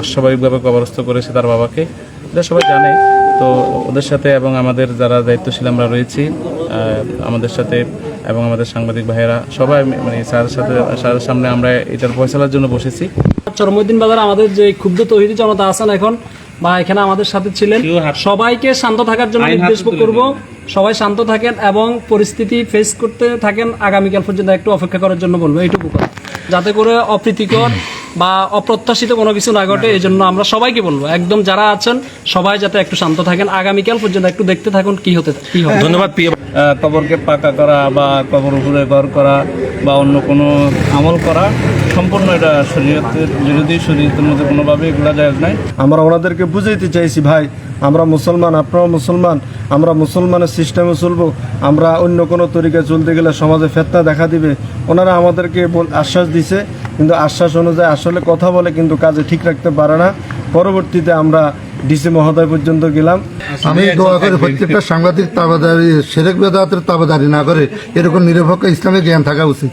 অস্বাভাবিকভাবে কবরস্থ করেছে তার বাবাকে। এটা সবাই জানে। তো ওদের সাথে এবং আমাদের যারা দায়িত্বশীল আমরা রয়েছি আমাদের সাথে এবং আমাদের সাংবাদিক ভাইয়েরা সবাই মানে স্যারের সাথে স্যারের সামনে আমরা এটার ফয়সলার জন্য বসেছি। চরমুদ্দিন বাজার আমাদের যে ক্ষুব্ধ তহিদি জনতা আছেন এখন বা এখানে আমাদের সাথে ছিলেন সবাইকে শান্ত থাকার জন্য নির্দেশ করব। সবাই শান্ত থাকেন এবং পরিস্থিতি ফেস করতে থাকেন। আগামীকাল পর্যন্ত একটু অপেক্ষা করার জন্য বলব এইটুকু যাতে করে অপ্রীতিকর বা অপ্রত্যাশিত কোনো কিছু না ঘটে এই জন্য আমরা সবাইকে বলব একদম যারা আছেন সবাই যাতে একটু শান্ত থাকেন। আগামীকাল পর্যন্ত একটু দেখতে থাকুন কি হতে কি হবে। ধন্যবাদ প্রিয় কবরকে পাকা করা বা কবর উপরে ঘর করা বা অন্য কোনো আমল করা সম্পূর্ণ এটা শরীয়তের বিরোধী, শরীয়তের মধ্যে কোনোভাবে এগুলো যায় নাই। আমরা ওনাদেরকে বুঝাইতে চাইছি, ভাই, আমরা মুসলমান, আপনারাও মুসলমান, আমরা মুসলমানের সিস্টেমে চলবো, আমরা অন্য কোনো তরিকায় চলতে গেলে সমাজে ফেতনা দেখা দিবে। ওনারা আমাদেরকে আশ্বাস দিছে, কিন্তু আশ্বাস অনুযায়ী আসলে কথা বলে কিন্তু কাজে ঠিক রাখতে পারে না। পরবর্তীতে আমরা ডিসি মহোদয় পর্যন্ত গেলাম। আমি দোয়া করি প্রত্যেকটা সাংবাদিক তাবাদারি সেরেক বেদাতের তাবাদারি না করে এরকম নিরপেক্ষ ইসলামিক জ্ঞান থাকা উচিত।